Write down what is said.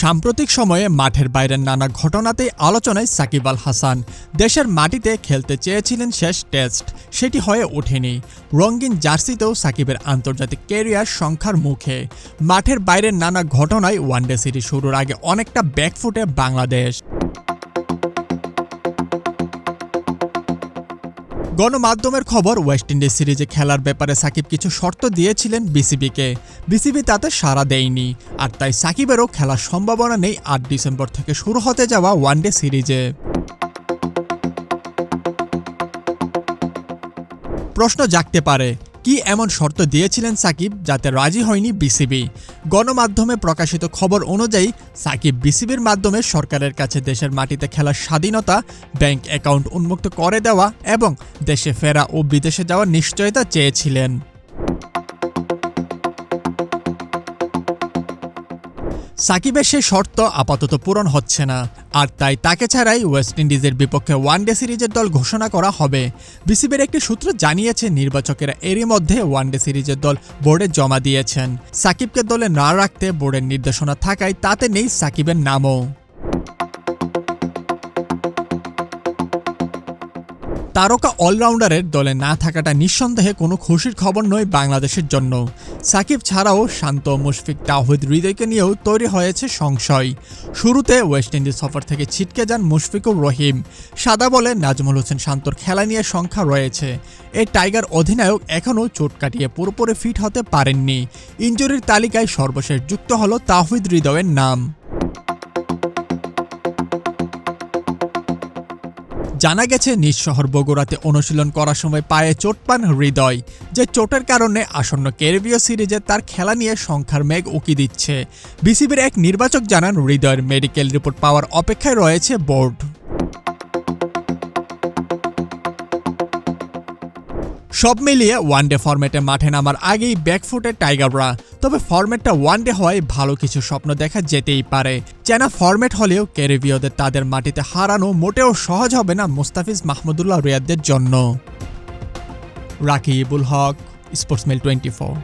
সাম্প্রতিক সময়ে মাঠের বাইরের নানা ঘটনাতেই আলোচনায় সাকিব আল হাসান। দেশের মাটিতে খেলতে চেয়েছিলেন শেষ টেস্ট, সেটি হয়ে ওঠেনি। রঙিন জার্সিতেও সাকিবের আন্তর্জাতিক কেরিয়ার সংখ্যার মুখে। মাঠের বাইরের নানা ঘটনায় ওয়ানডে সিরিজ শুরুর আগে অনেকটা ব্যাকফুটে বাংলাদেশ। গণমাধ্যমের খবর, ওয়েস্ট ইন্ডিজ সিরিজে খেলার ব্যাপারে সাকিব কিছু শর্ত দিয়েছিলেন বিসিবিকে। বিসিবি তাতে সাড়া দেয়নি। আর তাই সাকিবেরও খেলার সম্ভাবনা নেই আট ডিসেম্বর থেকে শুরু হতে যাওয়া ওয়ানডে সিরিজে। প্রশ্ন জাগতে পারে কি এমন শর্ত দিয়েছিলেন সাকিব যাতে রাজি হয়নি বিসিবি? গণমাধ্যমে প্রকাশিত খবর অনুযায়ী, সাকিব বিসিবির মাধ্যমে সরকারের কাছে দেশের মাটিতে খেলার স্বাধীনতা, ব্যাংক অ্যাকাউন্ট উন্মুক্ত করে দেওয়া এবং দেশে ফেরা ও বিদেশে যাওয়ার নিশ্চয়তা চেয়েছিলেন। সাকিবের সেই শর্ত আপাতত পূরণ হচ্ছে না। আর তাই তাকে ছাড়াই ওয়েস্ট ইন্ডিজের বিপক্ষে ওয়ান ডে সিরিজের দল ঘোষণা করা হবে। বিসিবির একটি সূত্র জানিয়েছে, নির্বাচকেরা এরই মধ্যে ওয়ান ডে সিরিজের দল বোর্ডে জমা দিয়েছেন। সাকিবকে দলে না রাখতে বোর্ডের নির্দেশনা থাকায় তাতে নেই সাকিবের নামও। তারকা অলরাউন্ডারের দলে না থাকাটা নিঃসন্দেহে কোনো খুশির খবর নয় বাংলাদেশের জন্য। সাকিব ছাড়াও শান্ত, মুশফিক তাহিদ হৃদয়কে নিয়েও তৈরি হয়েছে সংশয়। শুরুতে ওয়েস্ট ইন্ডিজ সফর থেকে ছিটকে যান মুশফিকুর রহিম। সাদা বলে নাজমুল হোসেন শান্তর খেলা নিয়ে সংখ্যা রয়েছে। এই টাইগার অধিনায়ক এখনও চোট কাটিয়ে পুরোপুরি ফিট হতে পারেননি। ইঞ্জুরির তালিকায় সর্বশেষ যুক্ত হলো তাহিদ হৃদয়ের নাম। জানা গেছে, নিজ শহর বগুড়াতে অনুশীলন করার সময় পায়ে চোট পান হৃদয়, যে চোটের কারণে আসন্ন ক্যারিবীয় সিরিজে তার খেলা নিয়ে সংখ্যার মেঘ উকি দিচ্ছে। বিসিবির এক নির্বাচক জানান, হৃদয়ের মেডিকেল রিপোর্ট পাওয়ার অপেক্ষায় রয়েছে বোর্ড। সব মিলিয়ে ওয়ানডে ফরম্যাটে মাঠে নামার আগেই ব্যাকফুটে টাইগাররা। তবে ফরম্যাটটা ওয়ানডে হওয়ায় ভালো কিছু স্বপ্ন দেখা যেতেই পারে। চেনা ফরম্যাট হলেও ক্যারিবীয়দের তাদের মাটিতে হারানো মোটেও সহজ হবে না মুস্তাফিজ মাহমুদুল্লাহ রিয়াদদের জন্য। Rakibul Haque sportsmail twenty four